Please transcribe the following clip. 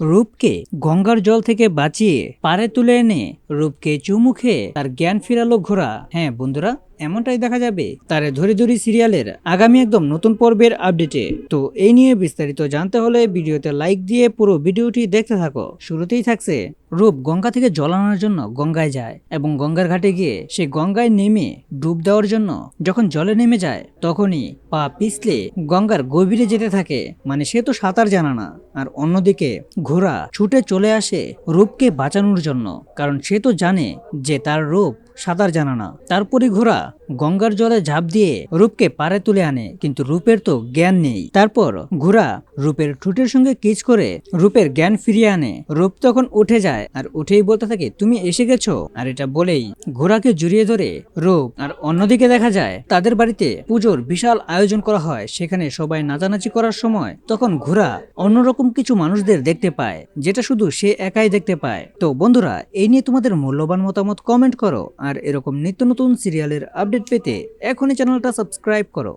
রূপকে গঙ্গার জল থেকে বাঁচিয়ে পারে তুলে এনে রূপকে চুমু তার জ্ঞান ফিরালো ঘোড়া। হ্যাঁ বন্ধুরা এমনটাই দেখা যাবে। তার ধরে ধরি সিরিয়ালের আগামী একদম নতুন পর্বের আপডেটে। তো এই নিয়ে বিস্তারিত জানতে হলে ভিডিওতে লাইক দিয়ে পুরো ভিডিওটি দেখতে থাকো। শুরুতেই থাকছে, রূপ গঙ্গা থেকে জল আনার জন্য গঙ্গায় যায় এবং গঙ্গার ঘাটে গিয়ে সে গঙ্গায় নেমে ডুব দেওয়ার জন্য যখন জলে নেমে যায়, তখনই পা পিছলে গঙ্গার গভীরে যেতে থাকে। মানে সে তো সাঁতার জানা না। আর অন্যদিকে ঘোড়া ছুটে চলে আসে রূপকে বাঁচানোর জন্য। কারণ সে তো জানে যে তার রূপ সাঁতার জানা না। তারপরে ঘোড়া গঙ্গার জলে ঝাঁপ দিয়ে রূপকে পারে তুলে আনে, কিন্তু রূপের তো জ্ঞান নেই। তারপর ঘোড়া রূপের ঠোঁটের সঙ্গে কিচ করে রূপের জ্ঞান ফিরিয়ে আনে। রূপ তখন উঠে যায়, আর উঠেই বলতে থাকে, তুমি এসে গেছো? আর এটা বলেই ঘোড়াকে জড়িয়ে ধরে রূপ আর অন্যদিকে দেখা যায়, তাদের বাড়িতে পুজোর বিশাল আয়োজন করা হয়। সেখানে সবাই নাচানাচি করার সময় তখন ঘোড়া অন্যরকম কিছু মানুষদের দেখতে পায়, যেটা শুধু সে একাই দেখতে পায়। তো বন্ধুরা, এই নিয়ে তোমাদের মূল্যবান মতামত কমেন্ট করো, আর এরকম নিত্য নতুন সিরিয়ালের আপডেট পেতে এখনই চ্যানেলটা সাবস্ক্রাইব করো।